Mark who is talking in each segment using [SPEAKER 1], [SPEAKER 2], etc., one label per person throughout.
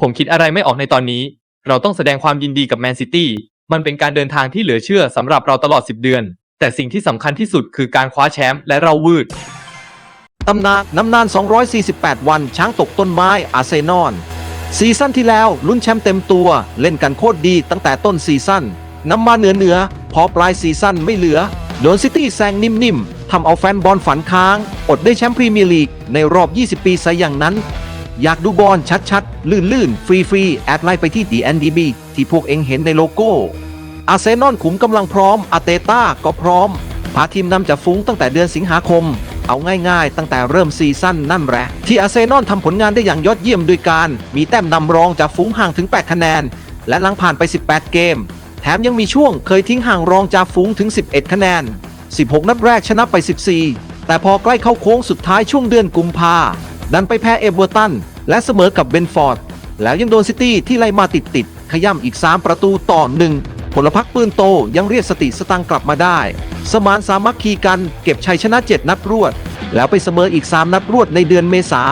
[SPEAKER 1] ผมคิดอะไรไม่ออกในตอนนี้ เราต้องแสดงความยินดีกับแมนซิตี้ มันเป็นการเดินทางที่เหลือเชื่อสำหรับเราตลอด 10 เดือน แต่สิ่งที่สำคัญที่สุดคือการคว้าแชมป์และเราวืด
[SPEAKER 2] ตำนานน้ำนาน 248 วันช้างตกต้นไม้อาร์เซนอลซีซั่นที่แล้วลุ้นแชมป์เต็มตัว เล่นกันโคตรดีตั้งแต่ต้นซีซั่นน้ำมาเหนือเหนือ พอปลายซีซั่นไม่เหลือโดนซิตี้แซงนิ่มๆทำเอาแฟนบอลฝันค้าง อดได้แชมป์พรีเมียร์ลีกในรอบ 20 ปีซะอย่างนั้น อยากดูบอลชัดๆ ลื่นๆ ฟรีๆ แอดไลน์ไปที่ DNDB ที่พวกเองเห็นในโลโก้ อาร์เซนอลขุมกำลังพร้อม อาเตต้าก็พร้อม พาทีมนำจากฟุ้งตั้งแต่เดือนสิงหาคม เอาง่ายๆ ตั้งแต่เริ่มซีซั่นนั่นแหละ ที่อาร์เซนอลทำผลงานได้อย่างยอดเยี่ยมโดยการ มีแต้มนำรองจากฟุ้งห่างถึง 8 คะแนน และหลังผ่านไป 18 เกม แถมยังมีช่วงเคยทิ้งห่างรองจากฟุ้งถึง 11 คะแนน 16 นัดแรกชนะไป 14 แต่พอใกล้เข้าโค้งสุดท้ายช่วงเดือนกุมภา ดันไปแพ้เอเวอร์ตัน และเสมอกับเบนฟอร์ด แล้วยังโดนซิตี้ที่ไล่มาติดติดขย่ำอีก 3 ประตูต่อหนึ่งผลพักปืนโตยังเรียกสติสตังกลับมาได้ สมานสามัคคีกันเก็บชัยชนะ 7 นัดรวด แล้วไปเสมออีก 3 นัดรวดในเดือนเมษา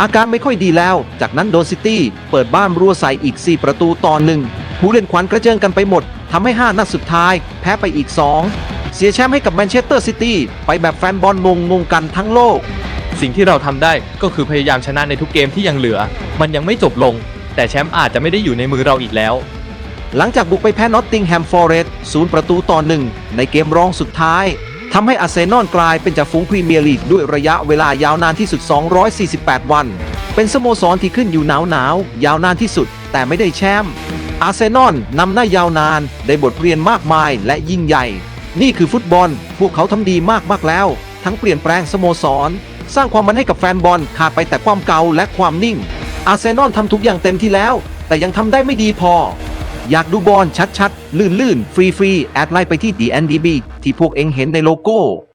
[SPEAKER 2] อาการไม่ค่อยดีแล้ว จากนั้นโดนซิตี้เปิดบ้านรัวใส่อีก 4 ประตูต่อหนึ่งผู้เล่นขวัญกระเจิงกันไปหมดทำให้ 5 นัดสุดท้าย แพ้ไปอีก 2 เสียแชมป์ให้กับแมนเชสเตอร์ซิตี้ไปแบบแฟนบอลงงงงกันทั้งโลก
[SPEAKER 1] สิ่งที่เราทำได้ก็คือพยายามชนะในทุกเกมที่ยังเหลือ มันยังไม่จบลง แต่แชมป์อาจจะไม่ได้อยู่ในมือเราอีกแล้ว
[SPEAKER 2] หลังจากบุกไปแพ้นอตติงแฮมฟอร์เรสต์ศูนย์ประตูต่อหนึ่งในเกมรองสุดท้ายทำให้อาร์เซนอลกลายเป็นจ่าฝูงพรีเมียร์ลีกด้วยระยะเวลายาวนานที่สุด 248 วัน เป็นสโมสรที่ขึ้นอยู่หนาวหนาวยาวนานที่สุด แต่ไม่ได้แชมป์อาร์เซนอลนำหน้ายาวนานได้บทเรียนมากมายและยิ่งใหญ่ นี่คือฟุตบอล พวกเขาทำดีมากมากแล้ว ทั้งเปลี่ยนแปลงสโมสร สร้างความมันให้กับแฟนบอลขาดไปแต่ความเก่าและความนิ่ง อาร์เซนอลทำทุกอย่างเต็มที่แล้ว แต่ยังทำได้ไม่ดีพอ อยากดูบอลชัดๆ ลื่นๆ ฟรีๆ แอดไลน์ไปที่ DNDB ที่พวกเองเห็นในโลโก้